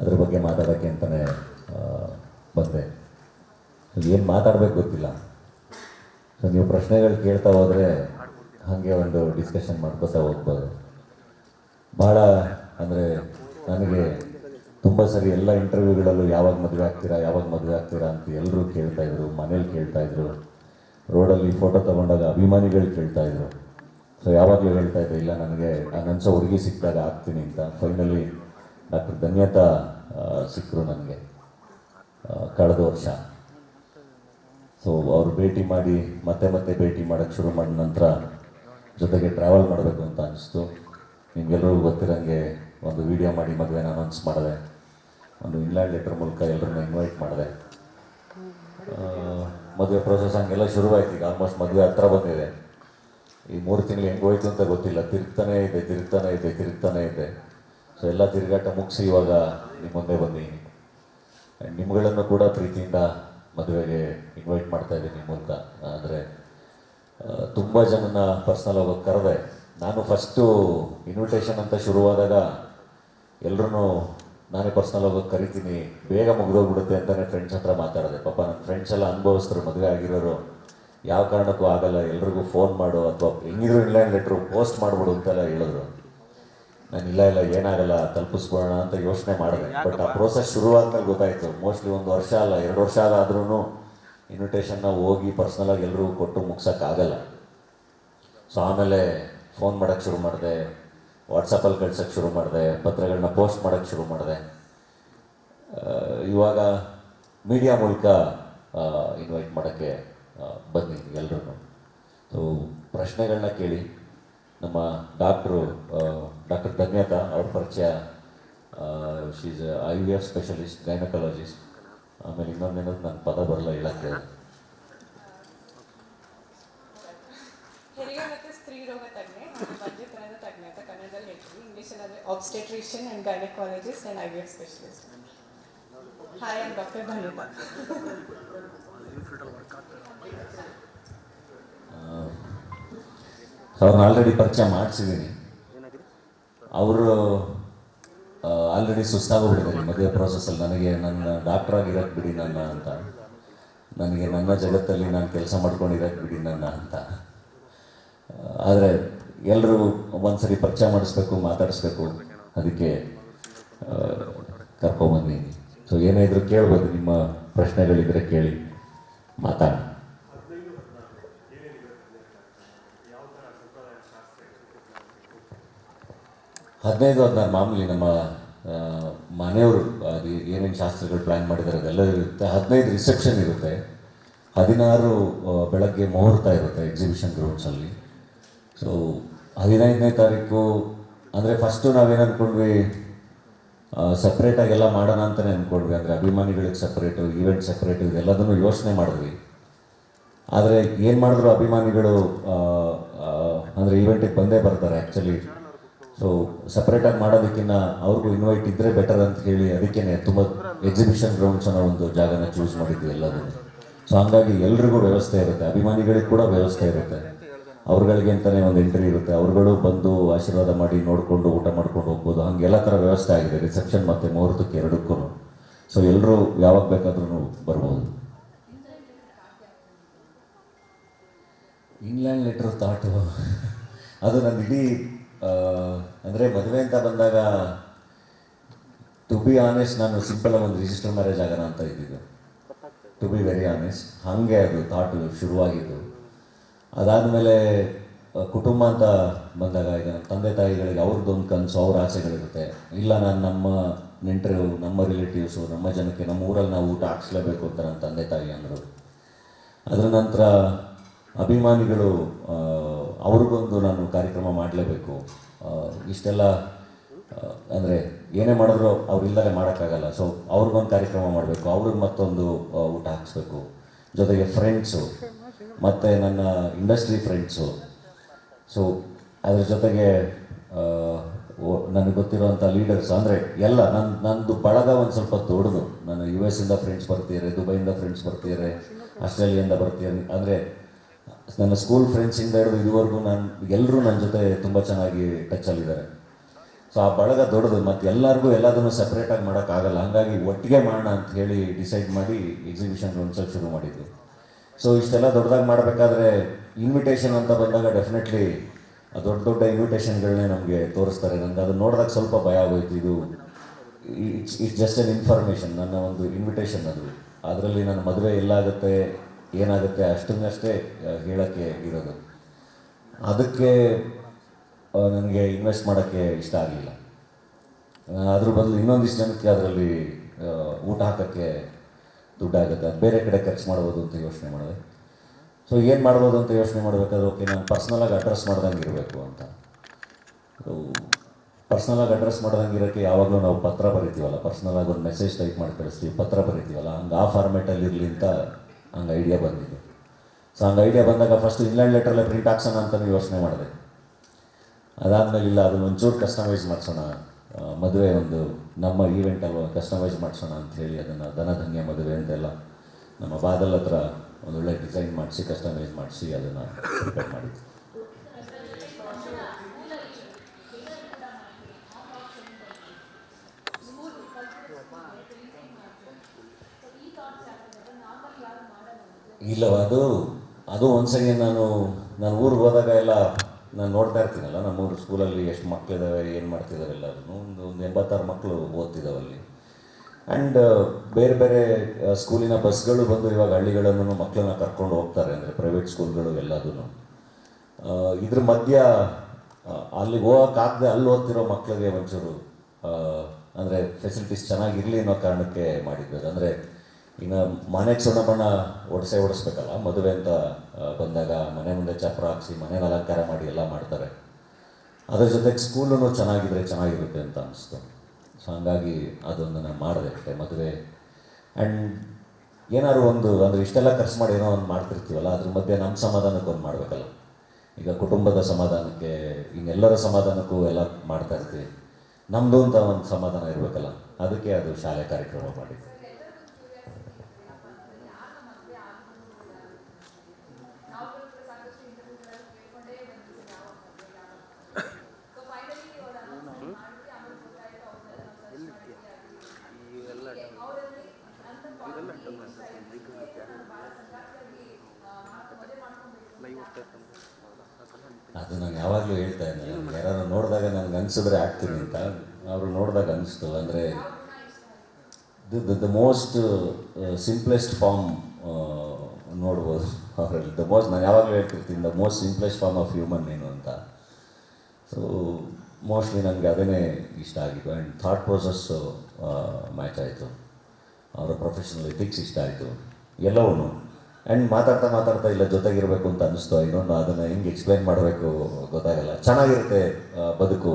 ಅದ್ರ ಬಗ್ಗೆ ಮಾತಾಡೋಕ್ಕೆ ಅಂತಲೇ ಬಂದೆ. ಏನು ಮಾತಾಡಬೇಕು ಗೊತ್ತಿಲ್ಲ. ಸೊ ನೀವು ಪ್ರಶ್ನೆಗಳು ಕೇಳ್ತಾ ಹೋದರೆ ಹಾಗೆ ಒಂದು ಡಿಸ್ಕಷನ್ ಮಾಡ್ಕೋತಾ ಹೋಗ್ಬೋದು. ಭಾಳ ಅಂದರೆ ನನಗೆ ತುಂಬ ಸರಿ ಎಲ್ಲ ಇಂಟರ್ವ್ಯೂಗಳಲ್ಲೂ ಯಾವಾಗ ಮದುವೆ ಆಗ್ತೀರಾ, ಯಾವಾಗ ಮದುವೆ ಆಗ್ತೀರಾ ಅಂತ ಎಲ್ಲರೂ ಕೇಳ್ತಾ ಇದ್ರು, ಮನೇಲಿ ಕೇಳ್ತಾ ಇದ್ರು. ರೋಡಲ್ಲಿ ಫೋಟೋ ತಗೊಂಡಾಗ ಅಭಿಮಾನಿಗಳು ಕೇಳ್ತಾ ಇದ್ರು. ಸೊ ಯಾವಾಗಲೂ ಹೇಳ್ತಾ ಇದ್ದೆ, ಇಲ್ಲ, ನನಗೆ ನನಸೋ ಹುಡುಗಿ ಸಿಕ್ಕಿದಾಗ ಆಗ್ತೀನಿ ಅಂತ. ಫೈನಲಿ ಡಾಕ್ಟರ್ ಧನ್ಯತಾ ಸಿಕ್ಕರು ನನಗೆ ಕಳೆದ ವರ್ಷ. ಸೊ ಅವರು ಭೇಟಿ ಮಾಡಿ, ಮತ್ತೆ ಮತ್ತೆ ಭೇಟಿ ಮಾಡೋಕ್ಕೆ ಶುರು ಮಾಡಿದ ನಂತರ ಜೊತೆಗೆ ಟ್ರಾವೆಲ್ ಮಾಡಬೇಕು ಅಂತ ಅನಿಸ್ತು. ನಿಮ್ಗೆಲ್ಲರಿಗೂ ಗೊತ್ತಿರೋಂಗೆ ಒಂದು ವಿಡಿಯೋ ಮಾಡಿ ಮದುವೆನ ಅನೌನ್ಸ್ ಮಾಡಿದೆ, ಒಂದು ಇನ್ಲ್ಯಾಂಡ್ ಲೆಟರ್ ಮೂಲಕ ಎಲ್ಲರನ್ನ ಇನ್ವೈಟ್ ಮಾಡಿದೆ. ಮದುವೆ ಪ್ರೊಸೆಸ್ ಹಂಗೆಲ್ಲ ಶುರುವಾಯ್ತು, ಈಗ ಆಲ್ಮೋಸ್ಟ್ ಮದುವೆ ಹತ್ರ ಬಂದಿದೆ. ಈ ಮೂರು ತಿಂಗಳು ಹೆಂಗೆ ಹೋಯ್ತು ಅಂತ ಗೊತ್ತಿಲ್ಲ. ತಿರುಗ್ತಾನೆ ಇದೆ ತಿರುಗ್ತಾನೆ ಇದೆ ತಿರುಗ್ತಾನೆ ಇದೆ. ಸೊ ಎಲ್ಲ ತಿರುಗಾಟ ಮುಗಿಸಿ ಇವಾಗ ನಿಮ್ಮ ಮುಂದೆ ಬಂದೀನಿ ಆ್ಯಂಡ್ ನಿಮ್ಗಳನ್ನು ಕೂಡ ಪ್ರೀತಿಯಿಂದ ಮದುವೆಗೆ ಇನ್ವೈಟ್ ಮಾಡ್ತಾ ಇದ್ದೀನಿ ಮೂಲಕ. ಅಂದರೆ ತುಂಬ ಜನನ ಪರ್ಸ್ನಲ್ ಹೋಗೋಕೆ ಕರೆದೆ. ನಾನು ಫಸ್ಟು ಇನ್ವಿಟೇಷನ್ ಅಂತ ಶುರುವಾದಾಗ ಎಲ್ಲರೂ ನಾನೇ ಪರ್ಸ್ನಲ್ ಆಗೋಕ್ಕೆ ಕರಿತೀನಿ. ಬೇಗ ಮುಗಿದೋಗ್ಬಿಡುತ್ತೆ ಅಂತಲೇ ಫ್ರೆಂಡ್ಸ್ ಹತ್ರ ಮಾತಾಡಿದೆ. ಪಾಪ ನನ್ನ ಫ್ರೆಂಡ್ಸ್ ಎಲ್ಲ ಅನುಭವಿಸ್ತರು ಮದುವೆ ಆಗಿರೋರು. ಯಾವ ಕಾರಣಕ್ಕೂ ಆಗಲ್ಲ. ಎಲ್ರಿಗೂ ಫೋನ್ ಮಾಡು, ಅಥವಾ ಹೆಂಗಿದ್ರು ಇನ್ಲೈನ್ ಲೆಟ್ರು ಪೋಸ್ಟ್ ಮಾಡ್ಬಿಡು ಅಂತೆಲ್ಲ ಹೇಳಿದ್ರು. ನಾನು ಇಲ್ಲ ಇಲ್ಲ ಏನಾಗಲ್ಲ ತಲುಪಿಸ್ಬೋಣ ಅಂತ ಯೋಚನೆ ಮಾಡಿದೆ. ಬಟ್ ಆ ಪ್ರೋಸೆಸ್ ಶುರುವಾದ್ಮೇಲೆ ಗೊತ್ತಾಯಿತು. ಮೋಸ್ಟ್ಲಿ ಒಂದು ವರ್ಷ ಅಲ್ಲ ಎರಡು ವರ್ಷ ಆದ್ರೂ ಇನ್ವಿಟೇಷನ್ನ ಹೋಗಿ ಪರ್ಸ್ನಲಾಗಿ ಎಲ್ಲರೂ ಕೊಟ್ಟು ಮುಗ್ಸೋಕ್ಕಾಗಲ್ಲ ಸೊ ಆಮೇಲೆ ಫೋನ್ ಮಾಡೋಕ್ಕೆ ಶುರು ಮಾಡಿದೆ ವಾಟ್ಸಪ್ಪಲ್ಲಿ ಕಳ್ಸೋಕ್ಕೆ ಶುರು ಮಾಡಿದೆ ಪತ್ರಗಳನ್ನ ಪೋಸ್ಟ್ ಮಾಡೋಕ್ಕೆ ಶುರು ಮಾಡಿದೆ. ಇವಾಗ ಮೀಡಿಯಾ ಮೂಲಕ ಇನ್ವೈಟ್ ಮಾಡೋಕ್ಕೆ ಬಂದಿದ್ದೀನಿ ಎಲ್ಲರೂ ಸೊ ಪ್ರಶ್ನೆಗಳನ್ನ ಕೇಳಿ ನಮ್ಮ ಡಾಕ್ಟ್ರು ಡಾಕ್ಟರ್ ಧನ್ಯತಾ ಅವ್ರ ಪರಿಚಯ. She's I V F specialist gynaecologist ಆಮೇಲೆ ಇನ್ನೊಂದೇನದು ನನ್ನ ಪದ ಬರಲ್ಲ ಹೇಳಕ್ಕೆ. ಹೆರಿಗೆ ಮತ್ತು ಸ್ತ್ರೀ ರೋಗ ತಜ್ಞೆ ಹಾಗೂ ಬಂಜೆತನದ ತಜ್ಞೆ ಅಂತ ಕನ್ನಡದಲ್ಲಿ ಅವ್ರನ್ನ ಆಲ್ರೆಡಿ ಪರಿಚಯ ಮಾಡಿಸಿದ್ದೀನಿ ಅವರು ಆಲ್ರೆಡಿ ಸುಸ್ತಾಗೋಗ್ಬಿಟ್ಟಿದ್ದಾರೆ ಮದುವೆ ಪ್ರಾಸೆಸ್ಸಲ್ಲಿ ನನಗೆ ನನ್ನ ಡಾಕ್ಟರ್ ಆಗಿರೋಕ್ಕೆ ಬಿಡಿ ನನ್ನ ಅಂತ. ನನಗೆ ನನ್ನ ಜಗತ್ತಲ್ಲಿ ನಾನು ಕೆಲಸ ಮಾಡ್ಕೊಂಡಿರೋಕ್ಕೆ ಬಿಡಿ ನನ್ನ ಅಂತ. ಆದರೆ ಎಲ್ಲರೂ ಒಂದ್ಸರಿ ಪರಿಚಯ ಮಾಡಿಸ್ಬೇಕು, ಮಾತಾಡಿಸ್ಬೇಕು. ಅದಕ್ಕೆ ಕರ್ಕೊಂಬಂದಿದ್ದೀನಿ ಸೊ ಏನೇ ಇದ್ರೂ ಕೇಳ್ಬೋದು, ನಿಮ್ಮ ಪ್ರಶ್ನೆಗಳಿದ್ರೆ ಕೇಳಿ ಮಾತಾಡಿ ಹದಿನೈದು ಹದಿನಾರು ಮಾಮೂಲಿ ನಮ್ಮ ಮನೆಯವರು ಅದು ಏನೇನು ಶಾಸ್ತ್ರಗಳು ಪ್ಲ್ಯಾನ್ ಮಾಡಿದ್ದಾರೆ ಅದೆಲ್ಲ ಇರುತ್ತೆ. ಹದಿನೈದು ರಿಸೆಪ್ಷನ್ ಇರುತ್ತೆ. ಹದಿನಾರು ಬೆಳಗ್ಗೆ ಮುಹೂರ್ತ ಇರುತ್ತೆ ಎಕ್ಸಿಬಿಷನ್ ಗ್ರೌಂಡ್ಸಲ್ಲಿ ಸೊ ಹದಿನೈದನೇ ತಾರೀಕು, ಅಂದರೆ ಫಸ್ಟು ನಾವೇನು ಅಂದ್ಕೊಂಡ್ವಿ ಸಪ್ರೇಟಾಗೆಲ್ಲ ಮಾಡೋಣ ಅಂತಲೇ ಅಂದ್ಕೊಂಡ್ವಿ ಅಂದರೆ ಅಭಿಮಾನಿಗಳಿಗೆ ಸಪ್ರೇಟು ಈವೆಂಟ್ ಸಪ್ರೇಟು ಇದೆಲ್ಲದನ್ನು ಯೋಚನೆ ಮಾಡಿದ್ವಿ. ಆದರೆ ಏನು ಮಾಡಿದ್ರು ಅಭಿಮಾನಿಗಳು ಅಂದರೆ ಈವೆಂಟಿಗೆ ಬಂದೇ ಬರ್ತಾರೆ ಆ್ಯಕ್ಚುಲಿ ಸೊ ಸಪ್ರೇಟಾಗಿ ಮಾಡೋದಕ್ಕಿಂತ ಅವ್ರಿಗೂ ಇನ್ವೈಟ್ ಇದ್ದರೆ ಬೆಟರ್ ಅಂತ ಹೇಳಿ ಅದಕ್ಕೇ ತುಂಬ ಎಕ್ಸಿಬಿಷನ್ ಗ್ರೌಂಡ್ಸ್ ಅನ್ನೋ ಒಂದು ಜಾಗನ ಚೂಸ್ ಮಾಡಿದ್ವಿ ಎಲ್ಲದನ್ನು ಸೊ ಹಂಗಾಗಿ ಎಲ್ರಿಗೂ ವ್ಯವಸ್ಥೆ ಇರುತ್ತೆ. ಅಭಿಮಾನಿಗಳಿಗೆ ಕೂಡ ವ್ಯವಸ್ಥೆ ಇರುತ್ತೆ. ಅವ್ರಗಳಿಗೆ ಅಂತಲೇ ಒಂದು ಎಂಟ್ರಿ ಇರುತ್ತೆ. ಅವ್ರುಗಳು ಬಂದು ಆಶೀರ್ವಾದ ಮಾಡಿ ನೋಡಿಕೊಂಡು ಊಟ ಮಾಡ್ಕೊಂಡು ಹೋಗ್ಬೋದು. ಹಂಗೆ ಎಲ್ಲ ಥರ ವ್ಯವಸ್ಥೆ ಆಗಿದೆ. ರಿಸೆಪ್ಷನ್ ಮತ್ತು ಮುಹೂರ್ತಕ್ಕೆ ಎರಡಕ್ಕೂ. ಸೊ ಎಲ್ಲರೂ ಯಾವಾಗ ಬೇಕಾದ್ರೂ ಬರ್ಬೋದು. ಇಂಗ್ಲೆಂಡ್ ಲೆಟರ್ ಥಾಟು ಅದು ನನ್ನ ಇಡೀ ಅಂದರೆ ಮದುವೆ ಅಂತ ಬಂದಾಗ ಟು ಬಿ ಆನೆಸ್ಟ್ ನಾನು ಸಿಂಪಲ್ ಒಂದು ರಿಜಿಸ್ಟರ್ ಮ್ಯಾರೇಜ್ ಆಗೋಣ ಅಂತ ಇದ್ದಿದ್ದು. ಟು ಬಿ ವೆರಿ ಆನೆಸ್ಟ್ ಹಾಗೆ ಅದು ಥಾಟು ಶುರುವಾಗಿದ್ದು. ಅದಾದಮೇಲೆ ಕುಟುಂಬ ಅಂತ ಬಂದಾಗ ಈಗ ತಂದೆ ತಾಯಿಗಳಿಗೆ ಅವ್ರದ್ದೊಂದು ಕನಸು, ಅವ್ರ ಆಸೆಗಳಿರುತ್ತೆ. ಇಲ್ಲ, ನಾನು ನಮ್ಮ ನೆಂಟರು, ನಮ್ಮ ರಿಲೇಟಿವ್ಸು ನಮ್ಮ ಜನಕ್ಕೆ ನಮ್ಮ ಊರಲ್ಲಿ ನಾವು ಊಟ ಹಾಕ್ಸ್ಲೇಬೇಕು ಅಂತ ನನ್ನ ತಂದೆ ತಾಯಿ ಅಂದರು. ಅದರ ನಂತರ ಅಭಿಮಾನಿಗಳು ಅವ್ರಿಗೊಂದು ನಾನು ಕಾರ್ಯಕ್ರಮ ಮಾಡಲೇಬೇಕು. ಇಷ್ಟೆಲ್ಲ ಅಂದರೆ ಏನೇ ಮಾಡಿದ್ರು ಅವರಿಲ್ಲದೆ ಮಾಡೋಕ್ಕಾಗಲ್ಲ. ಸೊ ಅವ್ರಿಗೊಂದು ಕಾರ್ಯಕ್ರಮ ಮಾಡಬೇಕು. ಅವ್ರಿಗೆ ಮತ್ತೊಂದು ಊಟ ಹಾಕಿಸ್ಬೇಕು. ಜೊತೆಗೆ ಫ್ರೆಂಡ್ಸು ಮತ್ತು ನನ್ನ ಇಂಡಸ್ಟ್ರಿ ಫ್ರೆಂಡ್ಸು ಸೊ ಅದ್ರ ಜೊತೆಗೆ ನನಗೆ ಗೊತ್ತಿರುವಂಥ ಲೀಡರ್ಸ್ ಅಂದರೆ ಎಲ್ಲ ನನ್ನ ನಂದು ಬಳಗ ಒಂದು ಸ್ವಲ್ಪ ದೊಡ್ಡದು. ನಾನು ಯು ಎಸ್ ಇಂದ ಫ್ರೆಂಡ್ಸ್ ಬರ್ತಿದ್ದಾರೆ ದುಬೈಯಿಂದ ಫ್ರೆಂಡ್ಸ್ ಬರ್ತಿದ್ದಾರೆ ಆಸ್ಟ್ರೇಲಿಯಿಂದ ಬರ್ತಿದ್ದಾರೆ. ಅಂದರೆ ನನ್ನ ಸ್ಕೂಲ್ ಫ್ರೆಂಡ್ಸಿಂದ ಹಿಡಿದು ಇದುವರೆಗೂ ನಾನು ಎಲ್ಲರೂ ನನ್ನ ಜೊತೆ ತುಂಬ ಚೆನ್ನಾಗಿ ಟಚಲ್ಲಿದ್ದಾರೆ ಸೊ ಆ ಬಳಗ ದೊಡ್ಡದು, ಮತ್ತು ಎಲ್ಲರಿಗೂ ಎಲ್ಲದನ್ನು ಸಪ್ರೇಟಾಗಿ ಮಾಡೋಕ್ಕಾಗಲ್ಲ ಹಾಗಾಗಿ ಒಟ್ಟಿಗೆ ಮಾಡೋಣ ಅಂತ ಹೇಳಿ ಡಿಸೈಡ್ ಮಾಡಿ ಎಕ್ಸಿಬಿಷನ್ ಒಂದ್ಸಲ ಶುರು ಮಾಡಿದ್ವಿ ಸೊ ಇಷ್ಟೆಲ್ಲ ದೊಡ್ಡದಾಗಿ ಮಾಡಬೇಕಾದ್ರೆ ಇನ್ವಿಟೇಷನ್ ಅಂತ ಬಂದಾಗ ಡೆಫಿನೆಟ್ಲಿ ದೊಡ್ಡ ದೊಡ್ಡ ಇನ್ವಿಟೇಷನ್ಗಳನ್ನೇ ನಮಗೆ ತೋರಿಸ್ತಾರೆ. ನನಗೆ ಅದು ನೋಡಿದಾಗ ಸ್ವಲ್ಪ ಭಯ ಆಗೋಯ್ತು. ಇದು it's it's just an information ನನ್ನ ಒಂದು ಇನ್ವಿಟೇಷನ್ ಅದು. ಅದರಲ್ಲಿ ನನ್ನ ಮದುವೆ ಎಲ್ಲಾಗುತ್ತೆ. ಏನಾಗುತ್ತೆ ಅಷ್ಟನ್ನಷ್ಟೇ ಹೇಳೋಕ್ಕೆ ಇರೋದು. ಅದಕ್ಕೆ ನನಗೆ ಇನ್ವೆಸ್ಟ್ ಮಾಡೋಕ್ಕೆ ಇಷ್ಟ ಆಗಲಿಲ್ಲ. ಅದ್ರ ಬದಲು ಇನ್ನೊಂದಿಷ್ಟು ಜನಕ್ಕೆ ಅದರಲ್ಲಿ ಊಟ ಹಾಕೋಕ್ಕೆ ದುಡ್ಡಾಗುತ್ತೆ ಅದು ಬೇರೆ ಕಡೆ ಖರ್ಚು ಮಾಡ್ಬೋದು ಅಂತ ಯೋಚನೆ ಮಾಡಿದೆ. ಸೊ ಏನು ಮಾಡ್ಬೋದು ಅಂತ ಯೋಚನೆ ಮಾಡಬೇಕಾದ್ರೆ, ಓಕೆ, ನಾನು ಪರ್ಸ್ನಲಾಗಿ ಅಡ್ರೆಸ್ ಮಾಡ್ದಂಗೆ ಇರಬೇಕು ಅಂತ. ಪರ್ಸ್ನಲಾಗಿ ಅಡ್ರೆಸ್ ಮಾಡ್ದಂಗೆ ಇರೋಕ್ಕೆ ಯಾವಾಗಲೂ ನಾವು ಪತ್ರ ಬರಿತೀವಲ್ಲ. ಪರ್ಸ್ನಲಾಗಿ ಒಂದು ಮೆಸೇಜ್ ಟೈಪ್ ಮಾಡಿ ಕಳಿಸ್ತೀವಿ, ಪತ್ರ ಬರಿತೀವಲ್ಲ. ಹಂಗೆ ಆ ಫಾರ್ಮೇಟಲ್ಲಿ ಇರಲಿ ಅಂತ ಹಂಗೆ ಐಡಿಯಾ ಬಂದಿದ್ದು ಸೊ ಹಂಗೆ ಐಡಿಯಾ ಬಂದಾಗ ಫಸ್ಟ್ ಇನ್ಲ್ಯಾಂಡ್ ಲೆಟ್ರಲ್ಲೇ ಪ್ರಿಂಟ್ ಹಾಕ್ಸೋಣ ಅಂತಲೂ ಯೋಚನೆ ಮಾಡಿದೆ. ಅದಾದಮೇಲೆ ಇಲ್ಲ, ಅದನ್ನು ಒಂಚೂರು ಕಸ್ಟಮೈಸ್ ಮಾಡಿಸೋಣ ಮದುವೆ ಒಂದು ನಮ್ಮ ಈವೆಂಟ್ ಅಲ್ವಾ ಕಸ್ಟಮೈಸ್ ಮಾಡಿಸೋಣ ಅಂತ ಹೇಳಿ ಅದನ್ನು ಧನಧನ್ಯ ಮದುವೆ ಅಂತೆಲ್ಲ ನಮ್ಮ ಬಾದಲ್ ಹತ್ರ ಒಂದೊಳ್ಳೆ ಡಿಸೈನ್ ಮಾಡಿಸಿ ಕಸ್ಟಮೈಸ್ ಮಾಡಿಸಿ ಅದನ್ನು ಪ್ರಿಪೇರ್ ಮಾಡಿದ್ವಿ. ಇಲ್ಲ, ಅದು ಅದು ಒಂದ್ಸರಿ ನಾನು ನಾನು ಊರಿಗೆ ಹೋದಾಗ ಎಲ್ಲ ನಾನು ನೋಡ್ತಾ ಇರ್ತೀನಲ್ಲ, ನಮ್ಮೂರು ಸ್ಕೂಲಲ್ಲಿ ಎಷ್ಟು ಮಕ್ಕಳಿದ್ದಾವೆ ಏನು ಮಾಡ್ತಿದ್ದಾರೆ ಎಲ್ಲರೂ ಒಂದು ಒಂದು ಎಂಬತ್ತಾರು ಮಕ್ಕಳು ಓದ್ತಿದ್ದಾವಲ್ಲಿ ಆ್ಯಂಡ್ ಬೇರೆ ಬೇರೆ ಸ್ಕೂಲಿನ ಬಸ್ಗಳು ಬಂದು ಇವಾಗ ಹಳ್ಳಿಗಳನ್ನು ಮಕ್ಕಳನ್ನ ಕರ್ಕೊಂಡು ಹೋಗ್ತಾರೆ, ಅಂದರೆ ಪ್ರೈವೇಟ್ ಸ್ಕೂಲ್ಗಳು ಎಲ್ಲದೂ ಇದ್ರ ಮಧ್ಯ ಅಲ್ಲಿಗೆ ಹೋಗೋಕ್ಕಾಗದೆ ಅಲ್ಲಿ ಓದ್ತಿರೋ ಮಕ್ಕಳಿಗೆ ಒಂಚೂರು ಅಂದರೆ ಫೆಸಿಲಿಟೀಸ್ ಚೆನ್ನಾಗಿರಲಿ ಅನ್ನೋ ಕಾರಣಕ್ಕೆ ಮಾಡಿದ್ದು ಅಂದರೆ ಈಗ ಮನೆಗೆ ಸುಣ್ಣ ಬಣ್ಣ ಒಡಿಸೆ ಓಡಿಸ್ಬೇಕಲ್ಲ ಮದುವೆ ಅಂತ ಬಂದಾಗ ಮನೆ ಮುಂದೆ ಚಪ್ರ ಹಾಕ್ಸಿ ಮನೇನ ಅಲಂಕಾರ ಮಾಡಿ ಎಲ್ಲ ಮಾಡ್ತಾರೆ. ಅದ್ರ ಜೊತೆಗೆ ಸ್ಕೂಲೂ ಚೆನ್ನಾಗಿದ್ರೆ ಚೆನ್ನಾಗಿರುತ್ತೆ ಅಂತ ಅನಿಸ್ತು. ಸೊ ಹಂಗಾಗಿ ಅದೊಂದು ನಾನು ಮಾಡಿದೆ ಅಷ್ಟೇ ಮದುವೆ. ಆ್ಯಂಡ್ ಏನಾದ್ರು ಒಂದು, ಅಂದರೆ ಇಷ್ಟೆಲ್ಲ ಖರ್ಚು ಮಾಡಿ ಏನೋ ಒಂದು ಮಾಡ್ತಿರ್ತೀವಲ್ಲ, ಅದ್ರ ಮಧ್ಯೆ ನಮ್ಮ ಸಮಾಧಾನಕ್ಕೆ ಒಂದು ಮಾಡಬೇಕಲ್ಲ. ಈಗ ಕುಟುಂಬದ ಸಮಾಧಾನಕ್ಕೆ, ಇನ್ನೆಲ್ಲರ ಸಮಾಧಾನಕ್ಕೂ ಎಲ್ಲ ಮಾಡ್ತಾ ಇರ್ತೀವಿ. ನಮ್ಮದು ಅಂತ ಒಂದು ಸಮಾಧಾನ ಇರಬೇಕಲ್ಲ, ಅದಕ್ಕೆ ಅದು ಶಾಲೆ ಕಾರ್ಯಕ್ರಮ ಮಾಡಿದ್ದು. ಅದು ನಾನು ಯಾವಾಗಲೂ ಹೇಳ್ತಾ ಇದ್ದೆ. ಯಾರು ನೋಡಿದಾಗ ನನಗೆ ಅನಿಸಿದ್ರೆ ಆಗ್ತೀನಿ ಅಂತ. ಅವರು ನೋಡಿದಾಗ ಅನಿಸ್ತು. ಅಂದರೆ the the most simplest form ನೋಡ್ಬೋದು ಅವರಲ್ಲಿ. ದ ಮೋಸ್ಟ್ ನಾನು ಯಾವಾಗಲೂ ಹೇಳ್ತಿರ್ತೀನಿ the most simplest form of human ಏನು ಅಂತ. ಸೊ ಮೋಸ್ಟ್ಲಿ ನನಗೆ ಅದನ್ನೇ ಇಷ್ಟ ಆಗಿತ್ತು. ಆ್ಯಂಡ್ ಥಾಟ್ ಪ್ರೊಸೆಸ್ಸು ಮ್ಯಾಚ್ ಆಯಿತು. ಅವರ ಪ್ರೊಫೆಷನಲ್ ಎಥಿಕ್ಸ್ ಇಷ್ಟ ಆಯಿತು. ಎಲ್ಲವೂ ಆ್ಯಂಡ್ ಮಾತಾಡ್ತಾ ಮಾತಾಡ್ತಾ ಇಲ್ಲ ಜೊತೆಗಿರಬೇಕು ಅಂತ ಅನ್ನಿಸ್ತು. ಇನ್ನೊಂದು ಅದನ್ನು ಹೆಂಗೆ ಎಕ್ಸ್ಪ್ಲೈನ್ ಮಾಡಬೇಕು ಗೊತ್ತಾಗಲ್ಲ. ಚೆನ್ನಾಗಿರುತ್ತೆ ಬದುಕು.